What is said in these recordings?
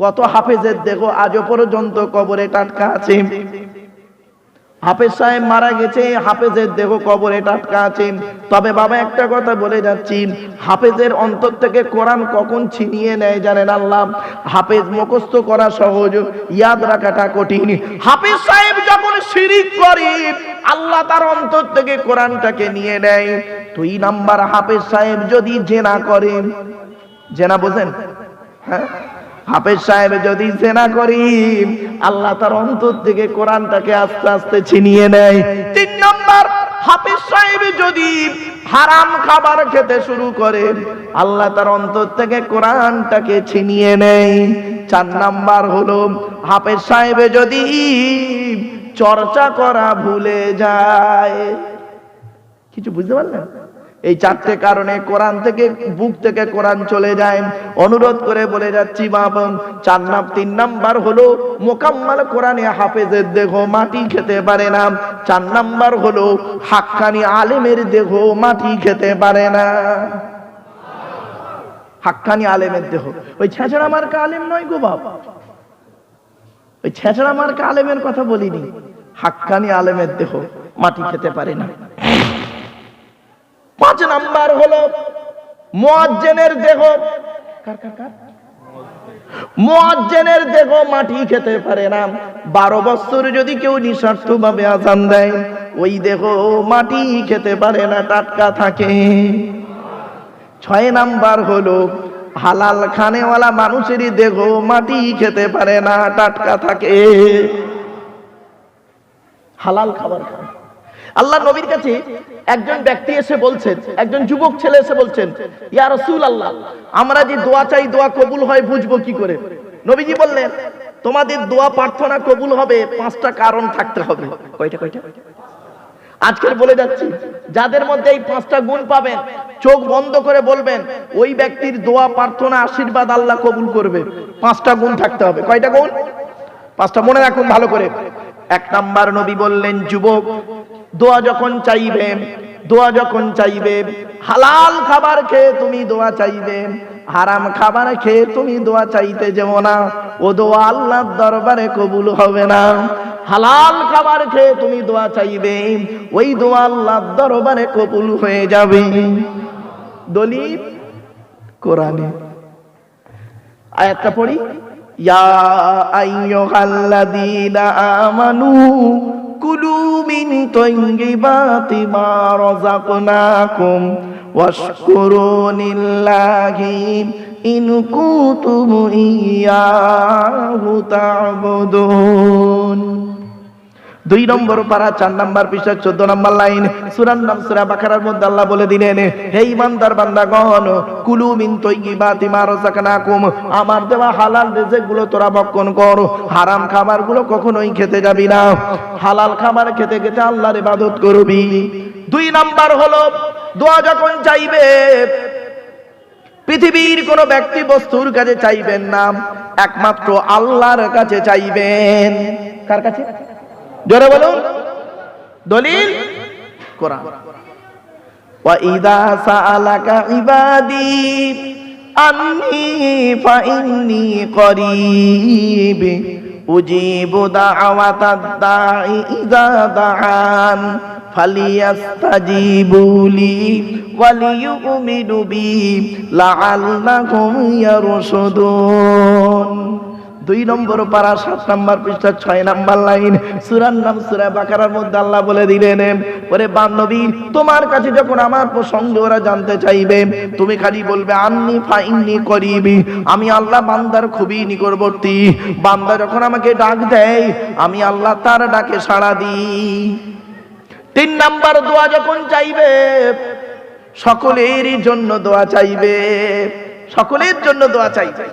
কত হাফেজের দেখো, আজও পর্যন্ত কবরে টাটকা আছে। হাফেজ সাহেব মারা গেছে, হাফেজের দেহ কবরে টাটকা আছে। তবে বাবা, একটা কথা বলে যাচ্ছি, হাফেজের অন্তর থেকে কোরআন কখন ছিনিয়ে নেয় জানেন আল্লাহ? হাফেজ মুখস্থ করা সহজ, ইয়াদ রাখাটা কঠিন। হাফেজ সাহেব যখন শিরিক করে, আল্লাহ তার অন্তর থেকে কোরআনটাকে নিয়ে নেয়। দুই নাম্বার, হাফেজ সাহেব যদি জেনা করেন, জেনা বোঝেন? হ্যাঁ? হাফেজ সাহেব যদি জেনা করি, আল্লাহ তার অন্তর থেকে কোরআনটাকে আস্তে আস্তে ছিনিয়ে নেয়। তিন নম্বর, হাফেজ সাহেব যদি হারাম খাবার খেতে শুরু করে, আল্লাহ তার অন্তর থেকে কোরআনটাকে ছিনিয়ে নেয়। চার নাম্বার হলো, হাফেজ সাহেব যদি চর্চা করা ভুলে যায়। কিছু বুঝতে পারলেন? এই চারটে কারণে কোরআন থেকে, বুক থেকে কোরআন চলে যায়। অনুরোধ করে বলে যাচ্ছি চার নাম, তিন নাম্বার হলো মোকাম্মাল কোরআনে হাফেজের দেহ মাটি খেতে পারে না। চার নাম্বার হলো হাক্কানি আলেমের দেহ মাটি খেতে পারে না। হাক্কানি আলেমের দেহ। ওই ছেঁচড়া মার্কা আলেম নয় গো বাবা ওই ছেঁচড়া মার্কা আলেমের কথা বলিনি। হাক্কানি আলেমের দেহ মাটি খেতে পারে না। পাঁচ নাম্বার হলো মুয়াজ্জেনের দেহ। মুয়াজ্জেনের দেহ মাটি খেতে পারে না। বারো বছর যদি কেউ নিঃস্বার্থ ভাবে আজান দেয়, ওই দেহ মাটি খেতে পারে না, টাটকা থাকে। ছয় নাম্বার হলো হালাল খানেওয়ালা মানুষেরই দেহ মাটি খেতে পারে না, টাটকা থাকে। হালাল খাবার খায়। আল্লাহ নবীর কাছে একজন ব্যক্তি এসে বলছেন, একজন যুবক ছেলে এসে বলছেন, ইয়া রসুল আল্লাহ আমরা যে দোয়া চাই, দোয়া কবুল হয়, বুঝব কি করে? নবীজি বললেন, তোমাদের দোয়া প্রার্থনা কবুল হবে, পাঁচটা কারণ থাকতে হবে। কয়টা কয়টা? আজকের বলে যাচ্ছি, যাদের মধ্যে এই পাঁচটা গুণ পাবেন, চোখ বন্ধ করে বলবেন, ওই ব্যক্তির দোয়া, প্রার্থনা, আশীর্বাদ আল্লাহ কবুল করবে। পাঁচটা গুণ থাকতে হবে। কয়টা গুণ? পাঁচটা মনে রাখুন ভালো করে। এক নাম্বার নবী বললেন, যুবক, দোয়া যখন চাইবে, দোয়া যখন চাইবে, হালাল খাবার খেয়ে তুমি দোয়া চাইবে, হারাম খাবার খেয়ে তুমি দোয়া চাইতে যেও না, ও দোয়া আল্লাহর দরবারে কবুল হবে না। হালাল খাবার খেয়ে তুমি দোয়া চাইবে, ওই দোয়া আল্লাহর দরবারে কবুল হয়ে যাবে। দলিল কোরআনে। আয়াতটা পড়ি। ইয়া আইয়ুহাল্লাযীনা আমানু কুলু মিন তাইয়্যিবাতি মা রাযাকনাকুম ওয়াশকুরু লিল্লাহি ইন কুনতুম ইয়াহু তা'বুদুন দুই নম্বর পারা চার নম্বর পৃষ্ঠা, চোদ্দ নম্বর লাইন। সুরান নাম সুরা বাখারার মধ্যে আল্লাহ বলে দিলেন হে ইমানদার বান্দাগণ, কুলু মিন তৈয়িবাতি মা রাযাকনাকুম। আমার দেওয়া হালাল রিজিকগুলো তোরা ভক্ষণ কর। হারাম খাবারগুলো কখনোই খেতে যাবি না। হালাল খাবার খেতে খেতে আল্লাহর ইবাদত করবি। দুই নাম্বার হলো, দোয়া যখন চাইবে, পৃথিবীর কোন ব্যক্তি বস্তুর কাছে চাইবেন না। একমাত্র আল্লাহর কাছে চাইবেন। কার কাছে? জোরে বলুন দলিল কোরআন وَإِذَا سَأَلَكَ عِبَادِي أَنِّي فَإِنِّي قَرِيبٌ أُجِيبُ دَعْوَةَ الدَّاعِ إِذَا دَعَانِ فَلْيَسْتَجِيبُوا لِي وَلْيُؤْمِنُوا بِي لَعَلَّهُمْ يَرْشُدُونَ দুই নম্বর পারা, সাত নম্বর পৃষ্ঠা, ছয় নম্বর লাইন। সুরার নাম সুরা বাকারার মধ্যে আল্লাহ বলে দিলেন, ওরে বান্ধবী তোমার কাছে যখন আমার প্রসঙ্গ ওরা জানতে চাইবে, তুমি খালি বলবে, আন্নি ফাইন্নি করিবি। আমি আল্লাহ বান্দার খুবই নিকটবর্তী। বান্দা যখন আমাকে ডাক দেয়, আমি আল্লাহ তার ডাকে সাড়া দিই। তিন নাম্বার দোয়া যখন চাইবে, সকলেরই জন্য দোয়া চাইবে। সকলের জন্য দোয়া চাইবে।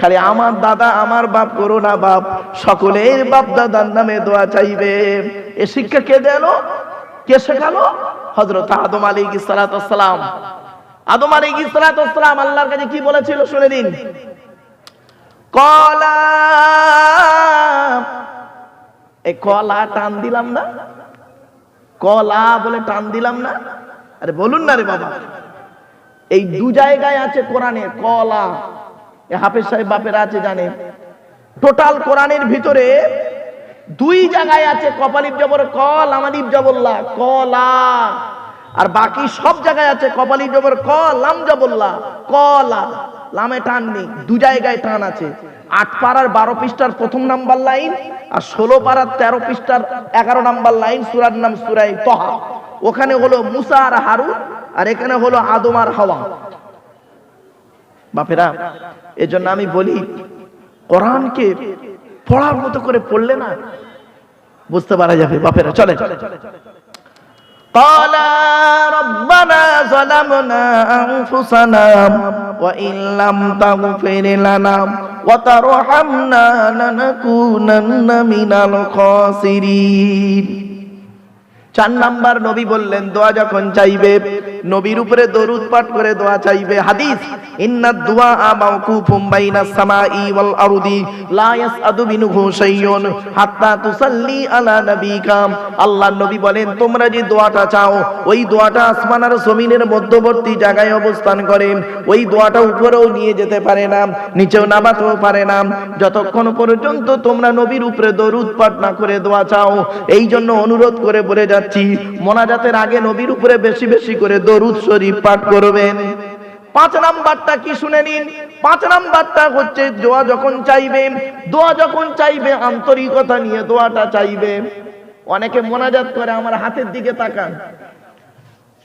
খালি আমার দাদা, আমার বাপ করো না বাপ, সকলের বাপ দাদার নামে দোয়া চাইবে। এ শিক্ষা কে দেন কে শেখালো? হজরত আদম আলী সালাম। আদম আলী সালাম আল্লাহর কাছে কি বলেছিল শুনে দিন কলা টান দিলাম না? কলা বলে টান দিলাম না? আরে বলুন না রে বাবা। এই দু জায়গায় আছে কোরআনে কলা। হাফেজ সাহেব বাপেরা আছে জানে। টোটাল কোরআনের ভিতরে দুই জায়গায় আছে কপালিপ জবর, কল আমালিপ জবল্লা কলা আর বাকি সব জায়গায় আছে কপালিপ জবর ক লাম জবল্লা কলা লামে টান নেই, দু জায়গায় টান আছে। আট পাড়ার বারো পৃষ্ঠার প্রথম নাম্বার লাইন আর ষোলো পাড়ার তেরো পৃষ্ঠার এগারো নাম্বার লাইন, সুরার নাম সুরাই তহা। ওখানে হলো মুসা আর হারু আর এখানে হলো আদম আর হাওয়া। বাপেরা এজন্য আমি বলি কোরআনকে পড়ার মতো করে পড়লে না বুঝতে পারা যাবে বাপেরা চলে قال ربنا ظلمنا أنفسنا وإن لم تغفر لنا وترحمنا لنكونن من الخاسرين চার নাম্বার নবী বললেন দোয়া যখন চাইবে নবীর উপরে দরুদ পাঠ করে দোয়া চাইবে। হাদিস, ইন্নাদ দুআ মাওকুফুম বাইনাস সামাই ওয়াল আরদি, লা ইয়াসআদু মিনহু শাইয়ুন হাত্তা তুসাল্লি আলা নবিকা। আল্লাহর নবী বলেন, তোমরা যে দোয়াটা চাও, ওই দোয়াটা আসমান আর জমিনের মধ্যবর্তী জায়গায় অবস্থান করে। ওই দোয়াটা উপরেও নিয়ে যেতে পারে না, নিচেও নামাতেও পারে না। যতক্ষণ পর্যন্ত তোমরা নবীর উপরে দরুদ পাঠ না করে দোয়া চাও, এই জন্য অনুরোধ করে বলে যাচ্ছি, মোনাজাতের আগে নবীর উপরে বেশি বেশি করে দরুদ শরীফ পাঠ করবেন। পাঁচ নাম্বারটা কি শুনে নিন? পাঁচ নাম্বারটা হচ্ছে, দোয়া যখন চাইবে, দোয়া যখন চাইবে, আন্তরিকতা নিয়ে দোয়াটা চাইবে। অনেকে মোনাজাত করে আমার হাতের দিকে তাকান।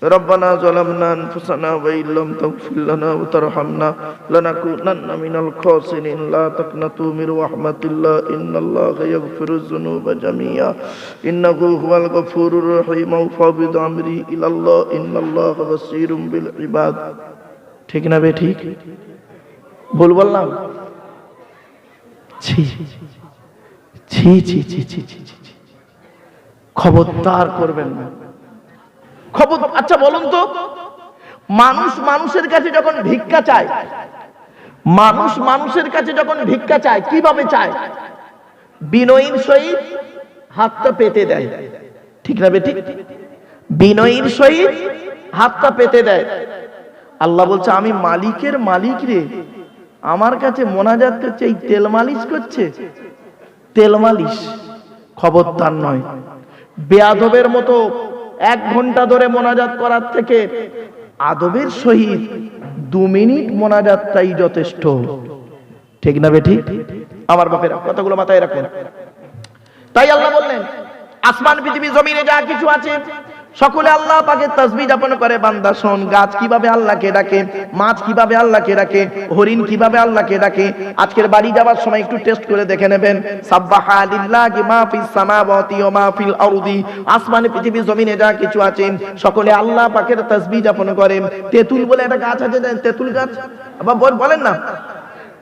ربنا ظلمنا أنفسنا وإن لم تغفر لنا وترحمنا لنكونن من الخاسرين لا تقنطوا من رحمة الله إن الله يغفر الذنوب جميعا إنه هو الغفور الرحيم وفوض أمري إلى الله إن الله بصير بالعباد ঠিক না বে ঠিক ভুল বললাম ছি ছি ছি ছি ছি ছি খবরদার করবেন না খবর আচ্ছা বলুন তো, মানুষ মানুষের কাছে যখন ভিক্ষা চায়, মানুষ মানুষের কাছে যখন ভিক্ষা চায়, কীভাবে চায়? বিনয়ীর সহিত হাতটা পেতে দেয়। ঠিক না বেটি বিনয়ীর সহিত হাতটা পেতে দেয়। আল্লাহ বলছে, আমি মালিকের মালিক রে, আমার কাছে মোনাজাত করছে, এই তেল মালিশ করছে? তেল মালিশ খবরদার নয়। বেয়াদবের মতো এক ঘণ্টা ধরে মোনাজাত করার থেকে আদবের সহিত দু মিনিট মোনাজাতটাই যথেষ্ট। ঠিক না বেঠি? আমার বাপের, কথাগুলো মাথায় রাখুন। তাই আল্লাহ বললেন, আসমান, পৃথিবী, জমিনে যা কিছু আছে সকলে আল্লাহ পাকে তসবি যাপন করে, বান্দা শোন, গাছ কীভাবে আল্লাহকে ডাকে, মাছ কীভাবে আল্লাহকে ডাকে, হরিণ কীভাবে আল্লাহকে ডাকে, আজকের বাড়ি যাওয়ার সময় একটু টেস্ট করে দেখে নেবেন। সাব্বাহা লিল্লাহি মা ফিস সামাওয়াতি ওয়া মা ফিল আরদি। আসমানে পৃথিবী জমিনে যা কিছু আছে, সকলে আল্লাহ পাকের তসবি যাপন করে। তেঁতুল বলে একটা গাছ আছে? তেঁতুল গাছ? আবার বলেন না।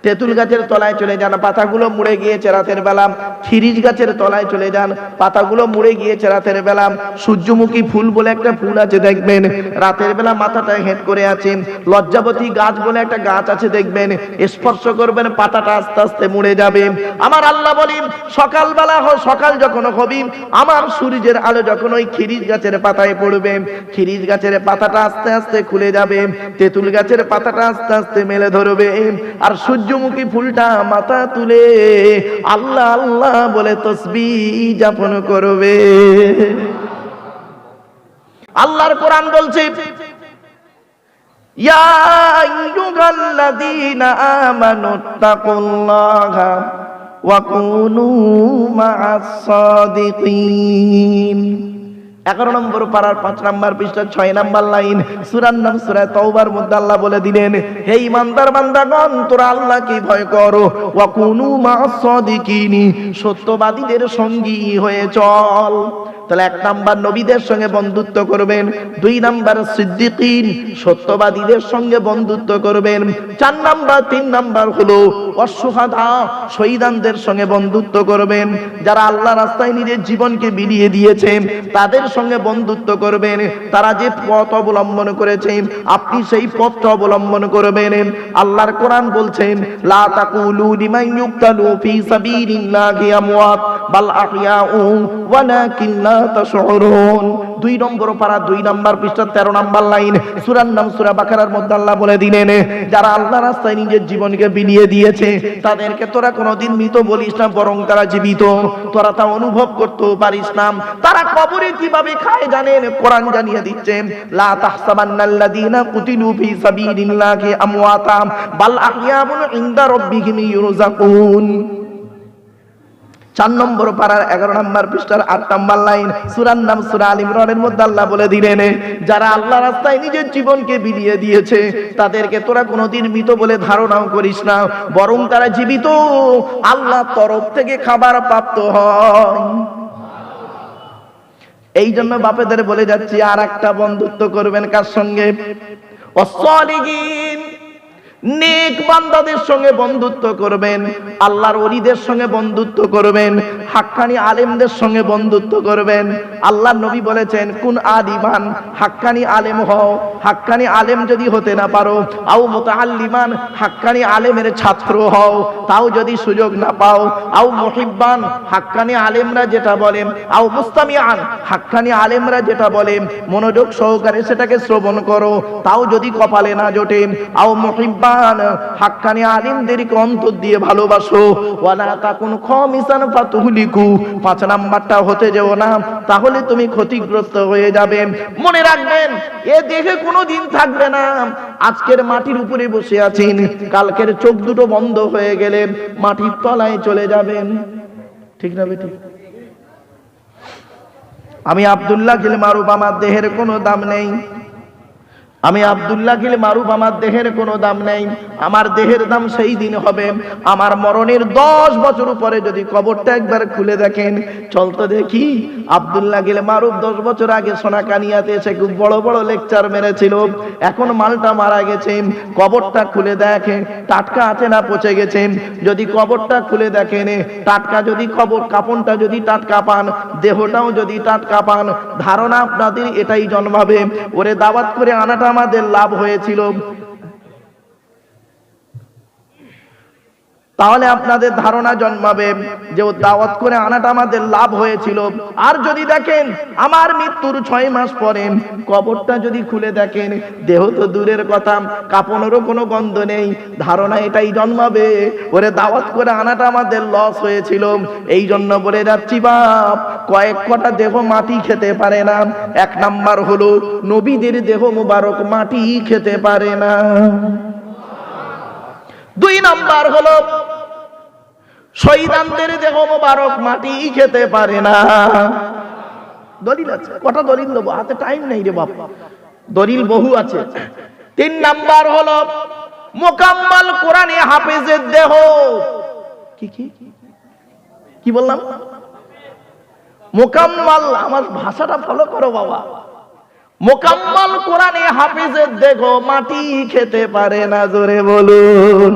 তেঁতুল গাছের তলায় চলে যান, পাতাগুলো মুড়ে গিয়েছে রাতের বেলা। খিরিজ গাছের তলায় চলে যান। পাতাগুলো মুড়ে গিয়েছে রাতের বেলা। সূর্যমুখী ফুল বলে একটা ফুল আছে, দেখবেন। রাতের বেলা মাথাটা হেঁট করে আছে লজ্জাবতী গাছ বলে একটা গাছ আছে, দেখবেন। স্পর্শ করবেন, পাতাটা আস্তে আস্তে মুড়ে যাবে। আমার আল্লাহ বলি সকালবেলা হয় সকাল যখন হবি, আমার সূর্যের আলো যখন ওই খিরিজ গাছের পাতায় পড়বে, খিরিজ গাছের পাতাটা আস্তে আস্তে খুলে যাবে, তেঁতুল গাছের পাতাটা আস্তে আস্তে মেলে ধরবে। আর সূর্যমুখী ফুলটা মাথা তুলে, আল্লাহ আল্লাহ বলে তসবি যাপন করবে। আল্লাহর কোরআন বলছে ইয়া আইয়ুহাল্লাযীনা ওয়া সাদিকিন এগারো নম্বর পাড়ার পাঁচ নাম্বার পৃষ্ঠা ছয় নাম্বার লাইন। সুরার নাম সুরায় তওবার মধ্যে আল্লাহ বলে দিলেন, হে ইমানদার বান্দাগণ, তোরা আল্লাহ কি ভয় করো। ওয়া কুনু মা সাদিকিনি, সত্যবাদীদের সঙ্গী হয়ে চল। তাহলে এক নাম্বার নবীদের সঙ্গে বন্ধুত্ব করবেন, দুই নাম্বার সিদ্দিকিন সত্যবাদীদের সঙ্গে বন্ধুত্ব করবেন, চার নাম্বার, তিন নাম্বার হলো অশ্বহাদা শহীদানদের সঙ্গে বন্ধুত্ব করবেন, যারা আল্লাহ রাস্তায় নিজের জীবনকে বিলিয়ে দিয়েছে, তাদের সঙ্গে বন্ধুত্ব করবেন, তারা যে পথ অবলম্বন করেছে, আপনি সেই পথটা অবলম্বন করবেন, আল্লাহর কোরআন বলছেন লা তাকুলু লিমান ইউক্তালু ফি সাবিলিল্লাহি আমওয়াত, বাল আহইয়াউ ওয়ালাকিন দুই নম্বর পারা, দুই নাম্বার পৃষ্ঠা 13 নাম্বার লাইন। সূরার নাম সূরা বাকারার মধ্যে আল্লাহ বলে দিলেন, যারা আল্লাহ রাস্তায় নিজের জীবনকে বিলিয়ে দিয়েছে, তাদেরকে তোরা কোনোদিন মৃত বলিস না, বরং তারা জীবিত। তোরা তা অনুভব করতেও পারিস না। তারা কবরে কীভাবে খায় জানেন? কোরআন জানিয়ে দিচ্ছে, লা তাহসাবান্নাল্লাযীনা কুতিলু ফি চার নম্বর পাড়ার এগারো নম্বর পৃষ্ঠার আট নম্বর লাইন, সুরার নাম সুরা আল ইমরানের মধ্যে আল্লাহ বলে দিলেন, যারা আল্লাহ রাস্তায় নিজের জীবনকে বিলিয়ে দিয়েছে, তাদেরকে তোরা কোনোদিন মৃত বলে ধারণাও করিস না, বরং তারা জীবিত আল্লাহ তরফ থেকে খাবার প্রাপ্ত হয়। এই জন্য বাপেদের বলে যাচ্ছি আর একটা বন্ধুত্ব করবেন কার সঙ্গে? অসলিগিন নেক বান্দাদের সঙ্গে বন্ধুত্ব করবেন, আল্লাহর ওলিদের সঙ্গে বন্ধুত্ব করবেন, হাক্কানি আলেমদের সঙ্গে বন্ধুত্ব করবেন। আল্লাহর নবী বলেছেন, কোন আদিমান, হাক্কানি আলেম হও, হাক্কানি আলেম যদি হতে না পারো, আও মুতাআল্লিমান, হাক্কানি আলেমের ছাত্র হও, তাও যদি সুযোগ না পাও, আও মুহিব্বান, হাক্কানি আলেমরা যেটা বলেন আও মুস্তামিআন, হাক্কানি আলেমরা যেটা বলেন মনোযোগ সহকারে সেটাকে শ্রবণ করো, তাও যদি কপালে না জোটে, আও মুহিব্বান হাক্কানি আলিমদেরকে অন্তর দিয়ে ভালোবাসো। ওয়ালা তাকুন ফাতুহলিকু, পাঁচ নাম্বারটা হতে না, তাহলে তুমি ক্ষতিগ্রস্ত হয়ে যাবে। মনে রাখবেন, এ দেখে কোনো দিন থাকবে না। আজকের মাটির উপরে বসে আছেন, কালকের চোখ দুটো বন্ধ হয়ে গেলে মাটির তলায় চলে যাবেন। ঠিক না বেটি? আমি আব্দুল্লাহ গিল মারুফ আমার দেহের কোনো দাম নেই। আমি আব্দুল্লাহ গিল মারুফ, আমার দেহের কোনো দাম নেই। আমার দেহের দাম সেই দিন হবে। আমার মরণের দশ বছর পরে যদি কবরটা একবার খুলে দেখেন, চলতে দেখি। আব্দুল্লাহ গিল মারুফ দশ বছর আগে সোনা কানিয়াতে এসে খুব বড় বড় লেকচার মেরেছিল। এখন মালটা মারা গেছে। কবরটা খুলে দেখে টাটকা আছে না পচে গেছে? যদি কবরটা খুলে দেখেন, টাটকা যদি কবর, কাপনটা যদি টাটকা পান, দেহটাও যদি টাটকা পান, ধারণা আপনাদের এটাই জন্মাবে। ওরে দাওয়াত করে আনাটা আমাদের লাভ হয়েছিল। তাহলে আপনাদের ধারণা জন্মাবে যে ও দাওয়াত করে আনাটা আমাদের লাভ হয়েছিল। আর যদি দেখেন, আমার মৃত্যুর ছয় মাস পরে কবরটা যদি খুলে দেখেন, দেহ তো দূরের কথা কাপনেরও কোনো গন্ধ নেই, ধারণা এটাই জন্মাবে। ওরে, দাওয়াত করে আনাটা আমাদের লস হয়েছিল। এই জন্য বলে যাচ্ছি, বাপ, কয়েক কটা দেহ মাটি খেতে পারে না। এক নাম্বার হলো, নবীদের দেহ মুবারক মাটি খেতে পারে না। দুই নাম্বার হলো শহীদানদের দেহ মোবারক মাটি খেতে পারে না। দলিল আছে, কটা দলিল দেবো? হাতে টাইম নেই রে বাপ। দলিল বহু আছে। তিন নাম্বার হলো, মোকাম্মাল কোরআনে হাফেজের দেহ। কি কি? কি বললাম? মোকাম্মাল, আমার ভাষাটা ফলো করো বাবা। মোকাম্মাল কোরআনে হাফিজের দেখো মাটি খেতে পারে না জোরে বলুন।